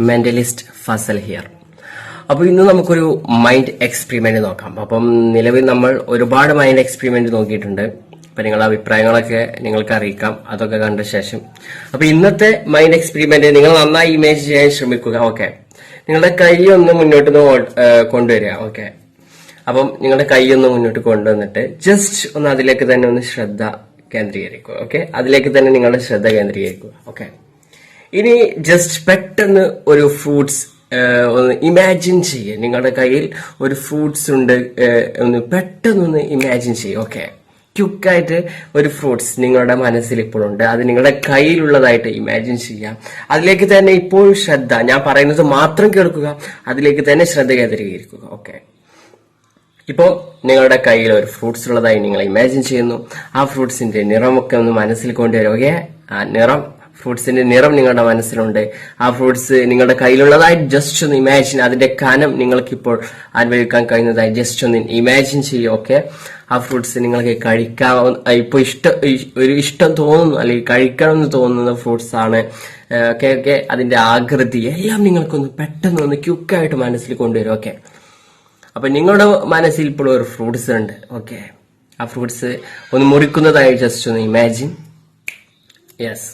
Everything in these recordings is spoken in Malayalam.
മെന്റലിസ്റ്റ് ഫസൽ ഹിയർ അപ്പോൾ ഇന്ന് നമുക്കൊരു മൈൻഡ് എക്സ്പെരിമെന്റ് നോക്കാം. അപ്പം നിലവിൽ നമ്മൾ ഒരുപാട് മൈൻഡ് എക്സ്പെരിമെന്റ് നോക്കിയിട്ടുണ്ട്. അപ്പൊ നിങ്ങളുടെ അഭിപ്രായങ്ങളൊക്കെ നിങ്ങൾക്ക് അറിയിക്കാം. അതൊക്കെ കണ്ട ശേഷം. അപ്പൊ ഇന്നത്തെ മൈൻഡ് എക്സ്പെരിമെന്റ് നിങ്ങൾ നന്നായി ഇമേജ് ചെയ്യാൻ ശ്രമിക്കുക. ഓക്കെ. നിങ്ങളുടെ കൈ ഒന്ന് മുന്നോട്ട് കൊണ്ടുവരിക. ഓക്കെ. അപ്പം നിങ്ങളുടെ കൈ ഒന്ന് മുന്നോട്ട് കൊണ്ടുവന്നിട്ട് ജസ്റ്റ് ഒന്ന് അതിലേക്ക് തന്നെ ഒന്ന് ശ്രദ്ധ കേന്ദ്രീകരിക്കുക. ഓക്കെ. അതിലേക്ക് തന്നെ നിങ്ങളുടെ ശ്രദ്ധ കേന്ദ്രീകരിക്കുക. ഓക്കെ. ഇനി ജസ്റ്റ് പെട്ടെന്ന് ഒരു ഫ്രൂട്ട്സ് ഒന്ന് ഇമാജിൻ ചെയ്യുക നിങ്ങളുടെ കയ്യിൽ ഒരു ഫ്രൂട്ട്സ് ഉണ്ട് ഒന്ന് പെട്ടെന്നൊന്ന് ഇമാജിൻ ചെയ്യുക ഓക്കെ ക്യുക്കായിട്ട് ഒരു ഫ്രൂട്ട്സ് നിങ്ങളുടെ മനസ്സിൽ ഇപ്പോഴുണ്ട് അത് നിങ്ങളുടെ കയ്യിലുള്ളതായിട്ട് ഇമാജിൻ ചെയ്യാം. അതിലേക്ക് തന്നെ ഇപ്പോൾ ശ്രദ്ധ. ഞാൻ പറയുന്നത് മാത്രം കേൾക്കുക. അതിലേക്ക് തന്നെ ശ്രദ്ധ കേന്ദ്രീകരിക്കുക ഓക്കെ ഇപ്പോൾ നിങ്ങളുടെ കയ്യിൽ ഒരു ഫ്രൂട്ട്സ് ഉള്ളതായി നിങ്ങൾ ഇമാജിൻ ചെയ്യുന്നു. ആ ഫ്രൂട്ട്സിന്റെ നിറമൊക്കെ ഒന്ന് മനസ്സിൽ കൊണ്ടുവരുക ആ നിറം ഫ്രൂട്ട്സിന്റെ നിറം നിങ്ങളുടെ മനസ്സിലുണ്ട്. ആ ഫ്രൂട്ട്സ് നിങ്ങളുടെ കയ്യിലുള്ളതായി ജസ്റ്റ് ഒന്ന് ഇമാജിൻ അതിന്റെ കനം നിങ്ങൾക്കിപ്പോൾ അനുഭവിക്കാൻ കഴിയുന്നതായി ജസ്റ്റ് ഒന്ന് ഇമാജിൻ ചെയ്യുക ഓക്കെ ആ ഫ്രൂട്ട്സ് നിങ്ങൾക്ക് കഴിക്കാവുന്ന ഇപ്പൊ ഇഷ്ടം ഒരു ഇഷ്ടം തോന്നുന്നു അല്ലെങ്കിൽ കഴിക്കണമെന്ന് തോന്നുന്ന ഫ്രൂട്ട്സ് ആണ് ഓക്കെ ഓക്കെ അതിന്റെ ആകൃതി എല്ലാം നിങ്ങൾക്കൊന്ന് പെട്ടെന്ന് ഒന്ന് ക്യുക്കായിട്ട് മനസ്സിൽ കൊണ്ടുവരും ഓക്കെ അപ്പൊ നിങ്ങളുടെ മനസ്സിൽ ഇപ്പോൾ ഒരു ഫ്രൂട്ട്സ് ഉണ്ട് ഓക്കെ ആ ഫ്രൂട്ട്സ് ഒന്ന് മുറിക്കുന്നതായി ജസ്റ്റ് ഒന്ന് ഇമാജിൻ യെസ്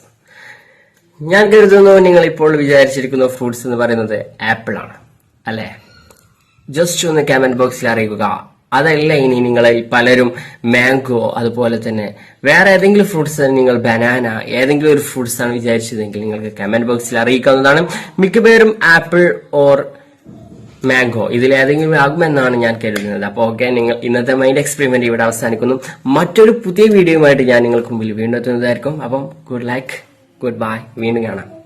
ഞാൻ കരുതുന്നു നിങ്ങൾ ഇപ്പോൾ വിചാരിച്ചിരിക്കുന്ന ഫ്രൂട്ട്സ് എന്ന് പറയുന്നത് ആപ്പിൾ ആണ് അല്ലെ? ജസ്റ്റ് ഒന്ന് കമന്റ് ബോക്സിൽ അറിയിക്കുക. അതല്ല ഇനി നിങ്ങളെ പലരും മാംഗോ അതുപോലെ തന്നെ വേറെ ഏതെങ്കിലും ഫ്രൂട്ട്സ് നിങ്ങൾ ബനാന ഏതെങ്കിലും ഒരു ഫ്രൂട്ട്സ് ആണ് വിചാരിച്ചതെങ്കിൽ നിങ്ങൾക്ക് കമന്റ് ബോക്സിൽ അറിയിക്കാവുന്നതാണ്. മിക്കപേരും ആപ്പിൾ ഓർ മാംഗോ ഇതിൽ ഏതെങ്കിലും ആകുമെന്നാണ് ഞാൻ കരുതുന്നത്. അപ്പോൾ ഓക്കെ നിങ്ങൾ ഇന്നത്തെ മൈൻഡ് എക്സ്പെരിമെന്റ് ഇവിടെ അവസാനിക്കുന്നു. മറ്റൊരു പുതിയ വീഡിയോയുമായിട്ട് ഞാൻ നിങ്ങൾക്ക് മുമ്പിൽ വീണ്ടും എത്തുന്നതായിരിക്കും. അപ്പം ഗുഡ് ലൈക്ക് ഗുഡ് ബൈ വീണ്ടും കാണാം.